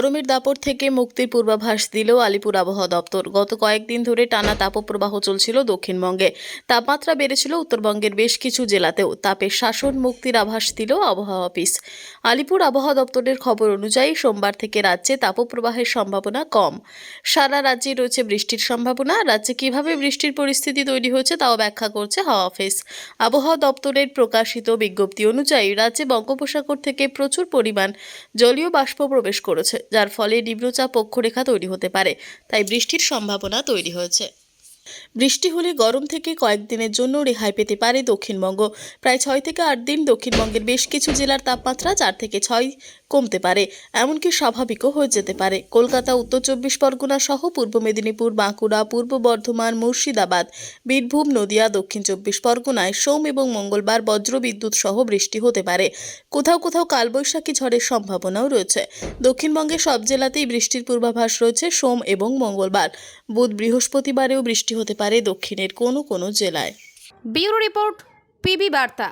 গরমের দাপট থেকে মুক্তির পূর্বাভাস দিল আলিপুর আবহাওয়া দপ্তর। গত কয়েকদিন ধরে টানা তাপপ্রবাহ চলছিল দক্ষিণবঙ্গে। তাপমাত্রা বেড়েছিল উত্তরবঙ্গের বেশ কিছু জেলাতেও। তাপের শাসন মুক্তির আভাস দিল আবহাওয়া অফিস। আলিপুর আবহাওয়া দপ্তরের খবর অনুযায়ী সোমবার থেকে রাজ্যে তাপপ্রবাহের সম্ভাবনা কম। সারা রাজ্যে রয়েছে বৃষ্টির সম্ভাবনা। রাজ্যে কীভাবে বৃষ্টির পরিস্থিতি তৈরি হয়েছে তাও ব্যাখ্যা করছে হাওয়া অফিস। আবহাওয়া দপ্তরের প্রকাশিত বিজ্ঞপ্তি অনুযায়ী রাজ্যে বঙ্গোপসাগর থেকে প্রচুর পরিমাণ জলীয় বাষ্প প্রবেশ করেছে। যার ফলে নিম্নচাপ অক্ষরেখা তৈরি হতে পারে, তাই বৃষ্টির সম্ভাবনা তৈরি হয়েছে। বৃষ্টি হলে গরম থেকে কয়েকদিনের জন্য রেহাই পেতে পারে দক্ষিণবঙ্গ। প্রায় ছয় থেকে আট দিন দক্ষিণবঙ্গের বেশ কিছু জেলার তাপমাত্রা চার থেকে ছয় কমতে পারে, এমনকি স্বাভাবিকও হয়ে যেতে পারে। কলকাতা, উত্তর চব্বিশ পরগনা সহ পূর্ব মেদিনীপুর, বাঁকুড়া, পূর্ব বর্ধমান, মুর্শিদাবাদ, বীরভূম, নদিয়া, দক্ষিণ চব্বিশ পরগনায় সোম এবং মঙ্গলবার বজ্রবিদ্যুৎ সহ বৃষ্টি হতে পারে। কোথাও কোথাও কালবৈশাখী ঝড়ের সম্ভাবনাও রয়েছে। দক্ষিণবঙ্গে সব জেলাতেই বৃষ্টির পূর্বাভাস রয়েছে সোম এবং মঙ্গলবার। বুধ বৃহস্পতিবারেও বৃষ্টি হতে পারে দক্ষিণের কোনো কোনো জেলায়। ব্যুরো রিপোর্ট, পিবি বার্তা।